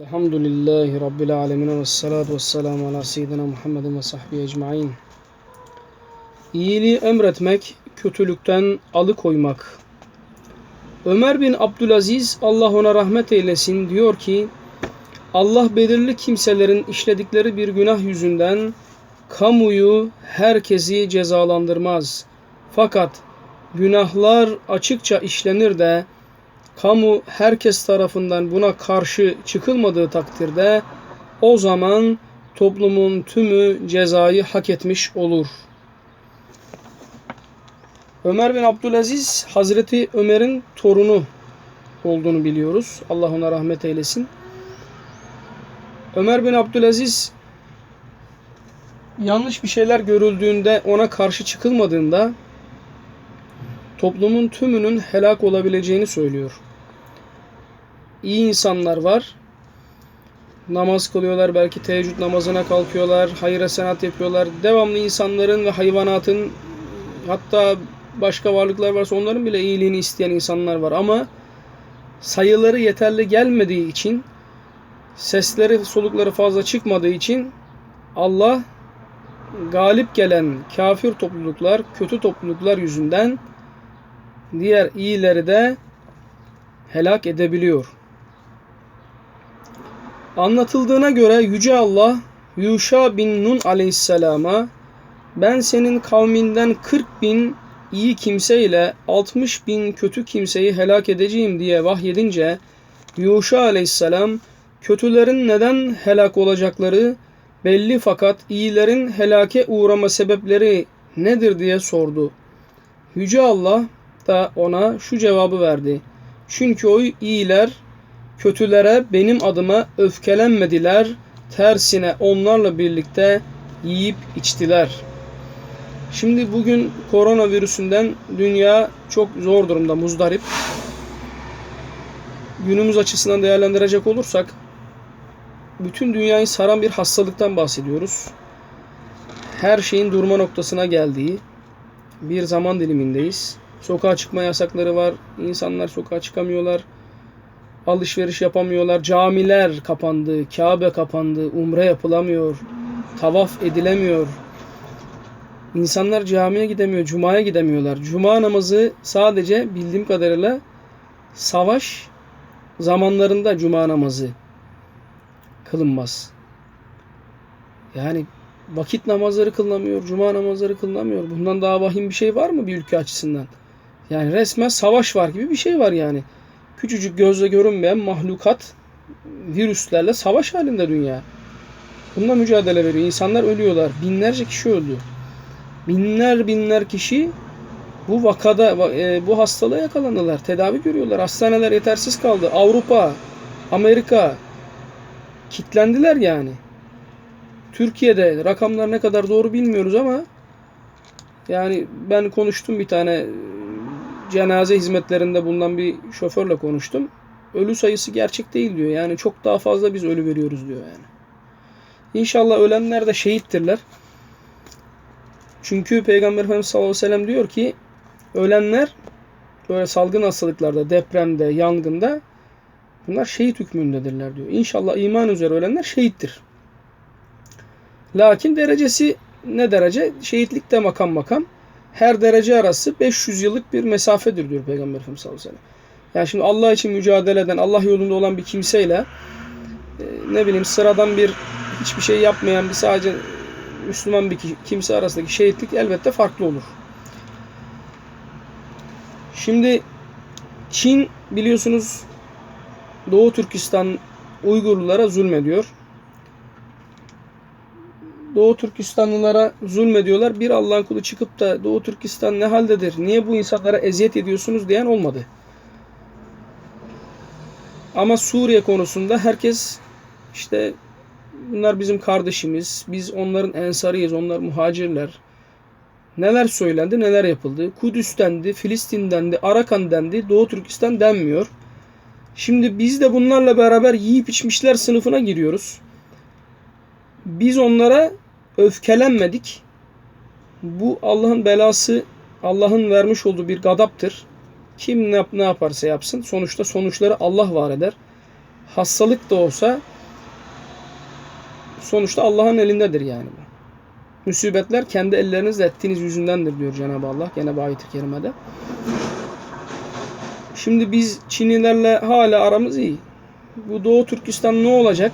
Elhamdülillahi Rabbil alemin ve salatu ve selamu ala seyyidina Muhammedin ve sahbihi ecmain. İyiliği emretmek, kötülükten alıkoymak. Ömer bin Abdülaziz, Allah ona rahmet eylesin, diyor ki, Allah belirli kimselerin işledikleri bir günah yüzünden kamuyu, herkesi cezalandırmaz. Fakat günahlar açıkça işlenir de kamu herkes tarafından buna karşı çıkılmadığı takdirde o zaman toplumun tümü cezayı hak etmiş olur. Ömer bin Abdülaziz Hazreti Ömer'in torunu olduğunu biliyoruz. Allah ona rahmet eylesin. Ömer bin Abdülaziz yanlış bir şeyler görüldüğünde ona karşı çıkılmadığında toplumun tümünün helak olabileceğini söylüyor. İyi insanlar var. Namaz kılıyorlar, belki teheccüd namazına kalkıyorlar, hayır hasenat yapıyorlar. Devamlı insanların ve hayvanatın hatta başka varlıklar varsa onların bile iyiliğini isteyen insanlar var ama sayıları yeterli gelmediği için sesleri solukları fazla çıkmadığı için Allah galip gelen kafir topluluklar, kötü topluluklar yüzünden diğer iyileri de helak edebiliyor. Anlatıldığına göre Yüce Allah Yuşa bin Nun aleyhisselama ben senin kavminden 40 bin iyi kimseyle 60 bin kötü kimseyi helak edeceğim diye vahyedince Yuşa aleyhisselam kötülerin neden helak olacakları belli fakat iyilerin helake uğrama sebepleri nedir diye sordu. Yüce Allah da ona şu cevabı verdi. Çünkü o iyiler kötülere benim adıma öfkelenmediler, tersine onlarla birlikte yiyip içtiler. Şimdi bugün koronavirüsünden dünya çok zor durumda, muzdarip. Günümüz açısından değerlendirecek olursak bütün dünyayı saran bir hastalıktan bahsediyoruz. Her şeyin durma noktasına geldiği bir zaman dilimindeyiz. Sokağa çıkma yasakları var. İnsanlar sokağa çıkamıyorlar. Alışveriş yapamıyorlar. Camiler kapandı. Kabe kapandı. Umre yapılamıyor. Tavaf edilemiyor. İnsanlar camiye gidemiyor. Cuma'ya gidemiyorlar. Cuma namazı sadece bildiğim kadarıyla savaş zamanlarında cuma namazı kılınmaz. Yani vakit namazları kılınamıyor, cuma namazları kılınamıyor. Bundan daha vahim bir şey var mı bir ülke açısından? Yani resmen savaş var gibi bir şey var yani. Küçücük gözle görünmeyen mahlukat virüslerle savaş halinde dünya. Bununla mücadele veriyor. İnsanlar ölüyorlar. Binlerce kişi öldü. Binler binler kişi bu vakada e, bu hastalığa yakalandılar. Tedavi görüyorlar. Hastaneler yetersiz kaldı. Avrupa, Amerika kitlendiler yani. Türkiye'de rakamlar ne kadar doğru bilmiyoruz ama yani ben konuştum bir tane cenaze hizmetlerinde bulunan bir şoförle konuştum. Ölü sayısı gerçek değil diyor. Yani çok daha fazla biz ölü veriyoruz diyor yani. İnşallah ölenler de şehittirler. Çünkü Peygamber Efendimiz sallallahu aleyhi ve sellem diyor ki ölenler böyle salgın hastalıklarda, depremde, yangında bunlar şehit hükmündedirler diyor. İnşallah iman üzere ölenler şehittir. Lakin derecesi ne derece? Şehitlik de makam makam her derece arası 500 yıllık bir mesafedir diyor Peygamber Efendimiz sallallahu aleyhi ve sellem. Yani şimdi Allah için mücadele eden, Allah yolunda olan bir kimseyle e, ne bileyim sıradan bir hiçbir şey yapmayan bir sadece Müslüman bir kimse arasındaki şehitlik elbette farklı olur. Şimdi Çin biliyorsunuz Doğu Türkistan Uygurlulara zulmediyor. Doğu Türkistanlılara zulmediyorlar. Bir Allah'ın kulu çıkıp da Doğu Türkistan ne haldedir? Niye bu insanlara eziyet ediyorsunuz diyen olmadı. Ama Suriye konusunda herkes işte bunlar bizim kardeşimiz. Biz onların ensarıyız. Onlar muhacirler. Neler söylendi, neler yapıldı. Kudüs dendi, Filistin dendi, Arakan dendi, Doğu Türkistan denmiyor. Şimdi biz de bunlarla beraber yiyip içmişler sınıfına giriyoruz. Biz onlara öfkelenmedik. Bu Allah'ın belası, Allah'ın vermiş olduğu bir gadaptır. Kim ne, yap, ne yaparsa yapsın sonuçta sonuçları Allah var eder. hastalık da olsa sonuçta Allah'ın elindedir yani bu. Musibetler kendi ellerinizle ettiğiniz yüzündendir diyor Cenab-ı Allah gene bu ayet-i kerimede. Şimdi biz Çinlilerle hala aramız iyi. Bu Doğu Türkistan ne olacak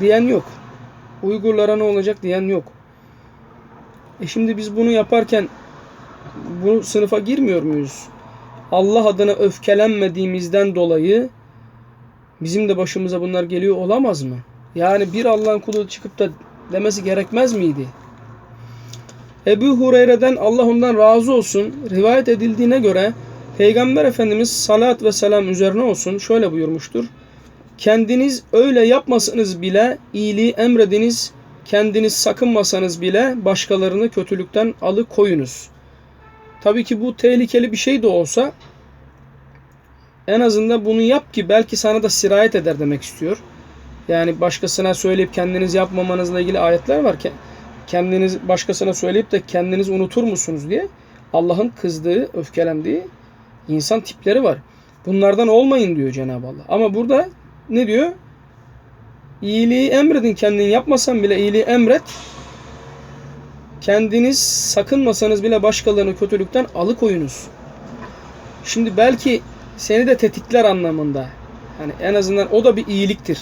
diyen yok. Uygurlara ne olacak diyen yok. E şimdi biz bunu yaparken bu sınıfa girmiyor muyuz? Allah adına öfkelenmediğimizden dolayı bizim de başımıza bunlar geliyor olamaz mı? Yani bir Allah'ın kulu çıkıp da demesi gerekmez miydi? Ebu Hureyre'den Allah ondan razı olsun rivayet edildiğine göre Peygamber Efendimiz salat ve selam üzerine olsun şöyle buyurmuştur. Kendiniz öyle yapmasanız bile iyiliği emrediniz, kendiniz sakınmasanız bile başkalarını kötülükten alıkoyunuz. Tabii ki bu tehlikeli bir şey de olsa en azından bunu yap ki belki sana da sirayet eder demek istiyor. Yani başkasına söyleyip kendiniz yapmamanızla ilgili ayetler var ki kendiniz başkasına söyleyip de kendiniz unutur musunuz diye Allah'ın kızdığı, öfkelendiği insan tipleri var. Bunlardan olmayın diyor Cenab-ı Allah. Ama burada ne diyor? İyiliği emredin kendin yapmasan bile iyiliği emret. Kendiniz sakınmasanız bile başkalarını kötülükten alıkoyunuz. Şimdi belki seni de tetikler anlamında. Yani en azından o da bir iyiliktir.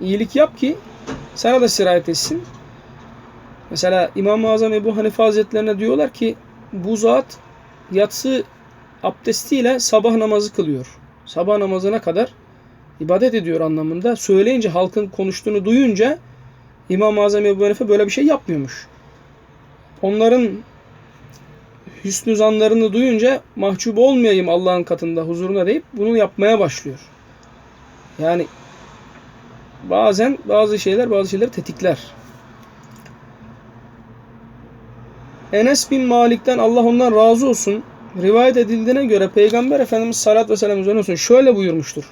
İyilik yap ki sana da sirayet etsin. Mesela İmam-ı Azam Ebu Hanife Hazretlerine diyorlar ki bu zat yatsı abdestiyle sabah namazı kılıyor. Sabah namazına kadar ibadet ediyor anlamında. Söyleyince halkın konuştuğunu duyunca İmam-ı Azam Ebu Hanife böyle bir şey yapmıyormuş. Onların hüsnü zanlarını duyunca mahcup olmayayım Allah'ın katında huzuruna deyip bunu yapmaya başlıyor. Yani bazen bazı şeyler bazı şeyleri tetikler. Enes bin Malik'ten Allah ondan razı olsun. Rivayet edildiğine göre Peygamber Efendimiz salat ve selam üzerine olsun şöyle buyurmuştur.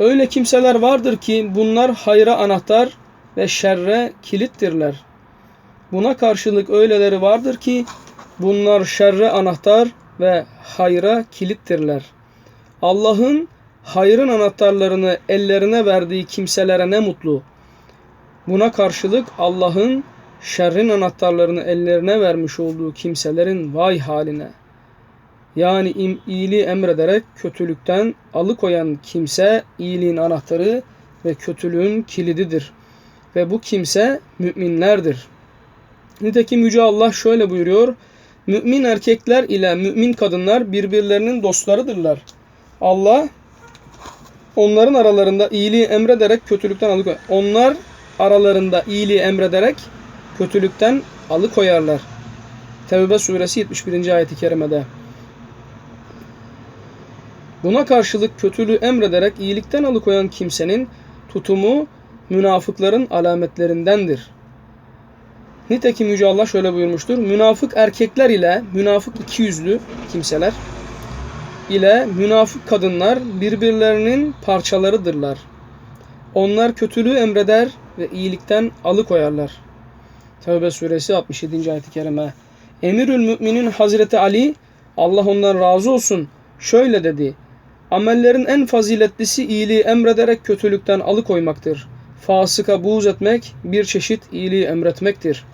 Öyle kimseler vardır ki bunlar hayra anahtar ve şerre kilittirler. Buna karşılık öyleleri vardır ki bunlar şerre anahtar ve hayra kilittirler. Allah'ın hayrın anahtarlarını ellerine verdiği kimselere ne mutlu. Buna karşılık Allah'ın şerrin anahtarlarını ellerine vermiş olduğu kimselerin vay haline. Yani iyiliği emrederek kötülükten alıkoyan kimse iyiliğin anahtarı ve kötülüğün kilididir. Ve bu kimse müminlerdir. Nitekim Yüce Allah şöyle buyuruyor. Mümin erkekler ile mümin kadınlar birbirlerinin dostlarıdırlar. Allah onların aralarında iyiliği emrederek kötülükten alıkoyar. Onlar aralarında iyiliği emrederek kötülükten alıkoyarlar. Tevbe suresi 71. ayeti kerimede. Buna karşılık kötülüğü emrederek iyilikten alıkoyan kimsenin tutumu münafıkların alametlerindendir. Nitekim Yüce Allah şöyle buyurmuştur. Münafık erkekler ile münafık iki yüzlü kimseler ile münafık kadınlar birbirlerinin parçalarıdırlar. Onlar kötülüğü emreder ve iyilikten alıkoyarlar. Tevbe suresi 67. ayet-i kerime. Emirül Müminin Hazreti Ali Allah ondan razı olsun şöyle dedi. Amellerin en faziletlisi iyiliği emrederek kötülükten alıkoymaktır. Fasıka buğz etmek bir çeşit iyiliği emretmektir.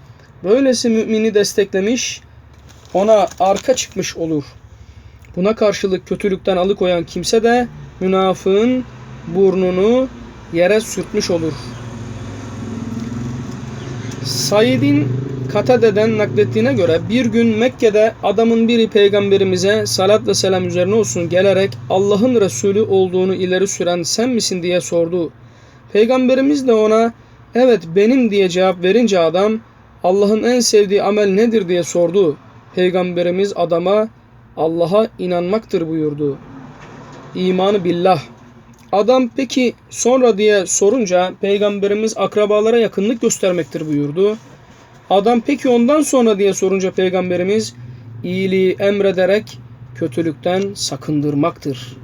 Böylesi mümini desteklemiş, ona arka çıkmış olur. Buna karşılık kötülükten alıkoyan kimse de münafığın burnunu yere sürtmüş olur. Said'in Katade'den naklettiğine göre bir gün Mekke'de adamın biri peygamberimize salat ve selam üzerine olsun gelerek Allah'ın Resulü olduğunu ileri süren sen misin diye sordu. Peygamberimiz de ona evet benim diye cevap verince adam Allah'ın en sevdiği amel nedir diye sordu. Peygamberimiz adama Allah'a inanmaktır buyurdu. İmanı billah. Adam peki sonra diye sorunca peygamberimiz akrabalara yakınlık göstermektir buyurdu. Adam peki ondan sonra diye sorunca peygamberimiz iyiliği emrederek kötülükten sakındırmaktır.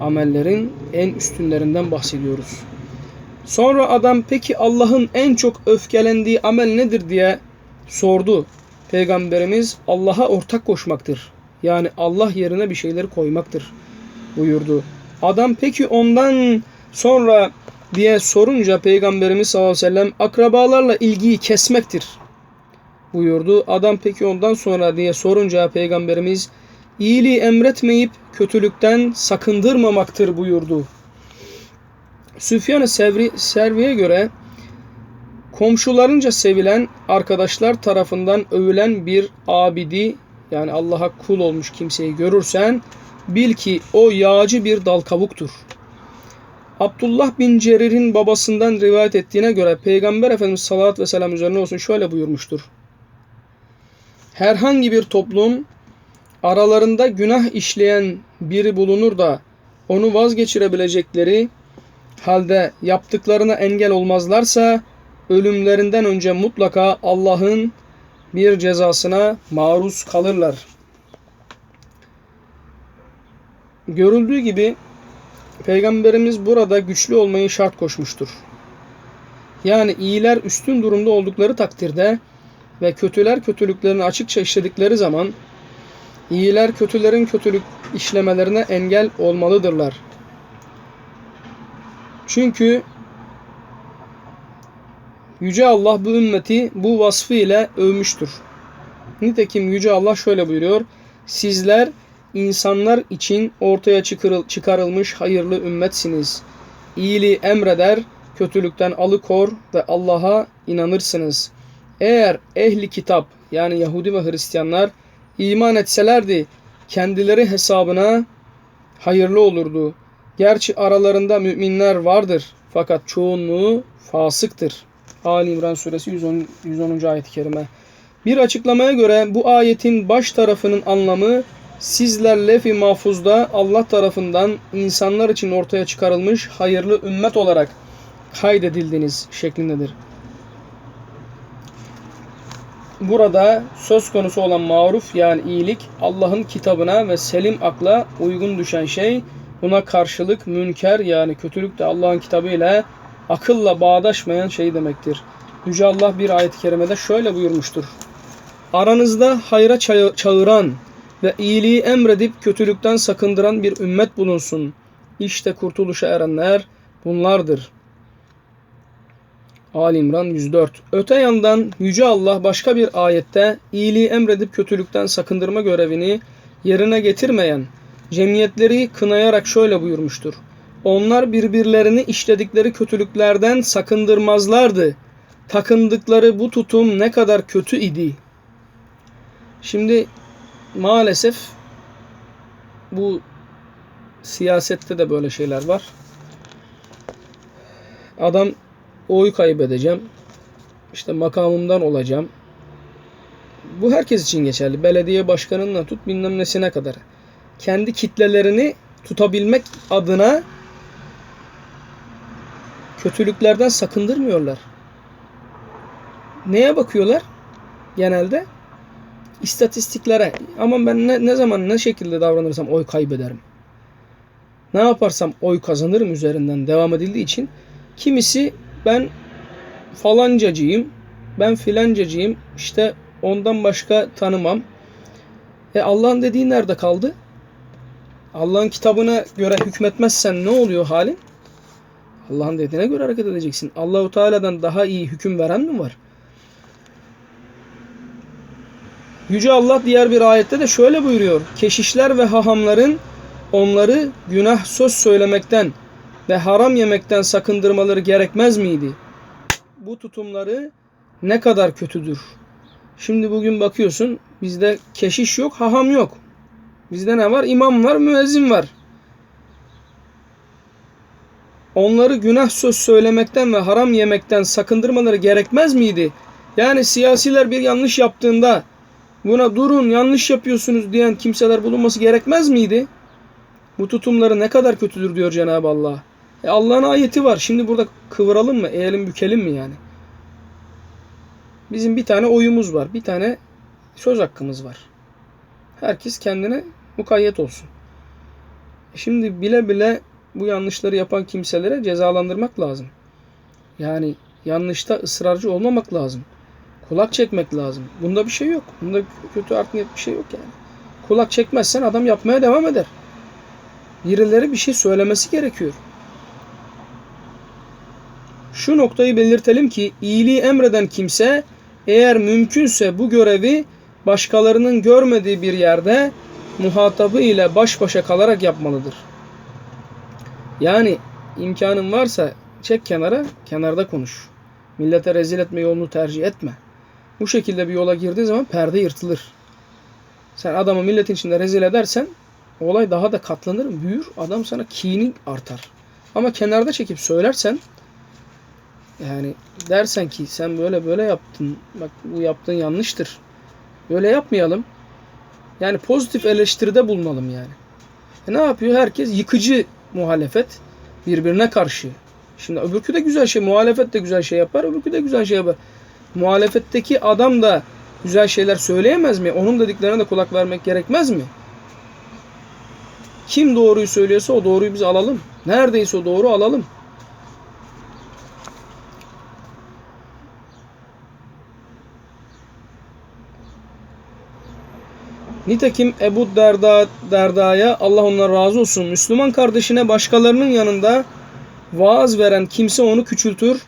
Amellerin en üstünlerinden bahsediyoruz. Sonra adam peki Allah'ın en çok öfkelendiği amel nedir diye sordu. Peygamberimiz Allah'a ortak koşmaktır. Yani Allah yerine bir şeyleri koymaktır buyurdu. Adam peki ondan sonra diye sorunca Peygamberimiz sallallahu aleyhi ve sellem akrabalarla ilgiyi kesmektir buyurdu. Adam peki ondan sonra diye sorunca Peygamberimiz iyiliği emretmeyip kötülükten sakındırmamaktır buyurdu. Süfyan-ı Sevri, Servi'ye göre komşularınca sevilen arkadaşlar tarafından övülen bir abidi yani Allah'a kul olmuş kimseyi görürsen bil ki o yağcı bir dal kabuktur. Abdullah bin Cerir'in babasından rivayet ettiğine göre Peygamber Efendimiz sallallahu ve sellem üzerine olsun şöyle buyurmuştur. Herhangi bir toplum aralarında günah işleyen biri bulunur da onu vazgeçirebilecekleri halde yaptıklarına engel olmazlarsa ölümlerinden önce mutlaka Allah'ın bir cezasına maruz kalırlar. Görüldüğü gibi Peygamberimiz burada güçlü olmayı şart koşmuştur. Yani iyiler üstün durumda oldukları takdirde ve kötüler kötülüklerini açıkça işledikleri zaman iyiler kötülerin kötülük işlemelerine engel olmalıdırlar. Çünkü Yüce Allah bu ümmeti bu vasfı ile övmüştür. Nitekim Yüce Allah şöyle buyuruyor. Sizler insanlar için ortaya çıkarılmış hayırlı ümmetsiniz. İyiliği emreder, kötülükten alıkor ve Allah'a inanırsınız. Eğer ehli kitap yani Yahudi ve Hristiyanlar iman etselerdi kendileri hesabına hayırlı olurdu. Gerçi aralarında müminler vardır fakat çoğunluğu fasıktır. Ali İmran suresi 110. 110. ayet-i kerime. Bir açıklamaya göre bu ayetin baş tarafının anlamı sizler lefi mahfuzda Allah tarafından insanlar için ortaya çıkarılmış hayırlı ümmet olarak kaydedildiniz şeklindedir. Burada söz konusu olan maruf yani iyilik Allah'ın kitabına ve selim akla uygun düşen şey buna karşılık münker yani kötülük de Allah'ın kitabı ile akılla bağdaşmayan şey demektir. Yüce Allah bir ayet-i kerimede şöyle buyurmuştur. Aranızda hayra çağıran ve iyiliği emredip kötülükten sakındıran bir ümmet bulunsun. İşte kurtuluşa erenler bunlardır. Ali İmran 104. Öte yandan Yüce Allah başka bir ayette iyiliği emredip kötülükten sakındırma görevini yerine getirmeyen cemiyetleri kınayarak şöyle buyurmuştur. Onlar birbirlerini işledikleri kötülüklerden sakındırmazlardı. Takındıkları bu tutum ne kadar kötü idi. Şimdi maalesef bu siyasette de böyle şeyler var. Adam oy kaybedeceğim. İşte makamımdan olacağım. Bu herkes için geçerli. Belediye başkanından tut bilmem nesine kadar. Kendi kitlelerini tutabilmek adına kötülüklerden sakındırmıyorlar. Neye bakıyorlar? Genelde istatistiklere. Ama ben ne, ne zaman ne şekilde davranırsam oy kaybederim. Ne yaparsam oy kazanırım üzerinden devam edildiği için kimisi ben falancacıyım, ben filancacıyım, işte ondan başka tanımam. E Allah'ın dediği nerede kaldı? Allah'ın kitabına göre hükmetmezsen ne oluyor halin? Allah'ın dediğine göre hareket edeceksin. Allahu Teala'dan daha iyi hüküm veren mi var? Yüce Allah diğer bir ayette de şöyle buyuruyor. Keşişler ve hahamların onları günah söz söylemekten ve haram yemekten sakındırmaları gerekmez miydi? Bu tutumları ne kadar kötüdür. Şimdi bugün bakıyorsun bizde keşiş yok, haham yok. Bizde ne var? İmam var, müezzin var. Onları günah söz söylemekten ve haram yemekten sakındırmaları gerekmez miydi? Yani siyasiler bir yanlış yaptığında buna durun yanlış yapıyorsunuz diyen kimseler bulunması gerekmez miydi? Bu tutumları ne kadar kötüdür diyor Cenab-ı Allah. E Allah'ın ayeti var. Şimdi burada kıvıralım mı? Eğelim bükelim mi yani? Bizim bir tane oyumuz var. Bir tane söz hakkımız var. Herkes kendine mukayyet olsun. E şimdi bile bile bu yanlışları yapan kimselere cezalandırmak lazım. Yani yanlışta ısrarcı olmamak lazım. Kulak çekmek lazım. Bunda bir şey yok. Bunda kötü art niyet bir şey yok yani. Kulak çekmezsen adam yapmaya devam eder. Birileri bir şey söylemesi gerekiyor. Şu noktayı belirtelim ki iyiliği emreden kimse eğer mümkünse bu görevi başkalarının görmediği bir yerde muhatabı ile baş başa kalarak yapmalıdır. Yani imkanın varsa çek kenara, kenarda konuş. Millete rezil etme yolunu tercih etme. Bu şekilde bir yola girdiği zaman perde yırtılır. Sen adamı milletin içinde rezil edersen olay daha da katlanır, büyür. Adam sana kini artar. Ama kenarda çekip söylersen yani dersen ki sen böyle böyle yaptın. Bak bu yaptığın yanlıştır. Böyle yapmayalım. Yani pozitif eleştiride bulunalım yani. E ne yapıyor? Herkes yıkıcı muhalefet birbirine karşı. Şimdi öbürkü de güzel şey, muhalefet de güzel şey yapar, öbürkü de güzel şey yapar. Muhalefetteki adam da güzel şeyler söyleyemez mi? Onun dediklerine de kulak vermek gerekmez mi? Kim doğruyu söylüyorsa o doğruyu biz alalım. Neredeyse o doğru alalım. Nitekim Ebu Derda Derda'ya Allah ondan razı olsun Müslüman kardeşine başkalarının yanında vaaz veren kimse onu küçültür.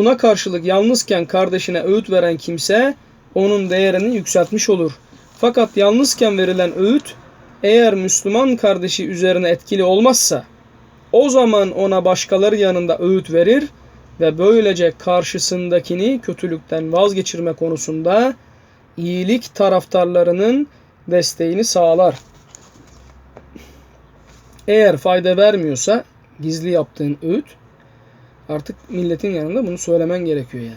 Buna karşılık yalnızken kardeşine öğüt veren kimse onun değerini yükseltmiş olur. Fakat yalnızken verilen öğüt eğer Müslüman kardeşi üzerine etkili olmazsa o zaman ona başkaları yanında öğüt verir ve böylece karşısındakini kötülükten vazgeçirme konusunda iyilik taraftarlarının desteğini sağlar. Eğer fayda vermiyorsa gizli yaptığın öğüt artık milletin yanında bunu söylemen gerekiyor yani.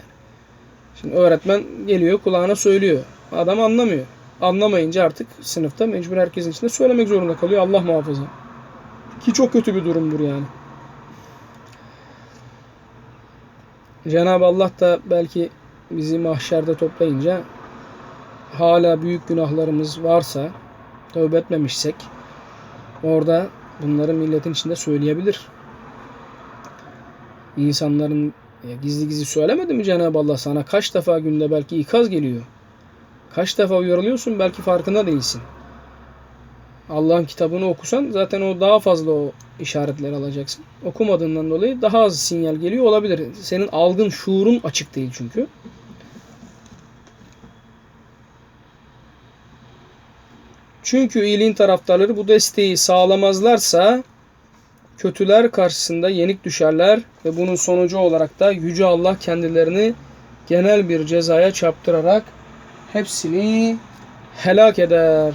Şimdi öğretmen geliyor kulağına söylüyor. Adam anlamıyor. Anlamayınca artık sınıfta mecbur herkesin içinde söylemek zorunda kalıyor. Allah muhafaza. Ki çok kötü bir durumdur yani. Cenab-ı Allah da belki bizi mahşerde toplayınca hala büyük günahlarımız varsa tövbe etmemişsek orada bunları milletin içinde söyleyebilir. İnsanların ya gizli gizli söylemedi mi Cenab-ı Allah sana kaç defa günde belki ikaz geliyor. Kaç defa uyarılıyorsun belki farkında değilsin. Allah'ın kitabını okusan zaten o daha fazla o işaretleri alacaksın. Okumadığından dolayı daha az sinyal geliyor olabilir. Senin algın, şuurun açık değil çünkü. Çünkü iyiliğin taraftarları bu desteği sağlamazlarsa kötüler karşısında yenik düşerler ve bunun sonucu olarak da Yüce Allah kendilerini genel bir cezaya çarptırarak hepsini helak eder.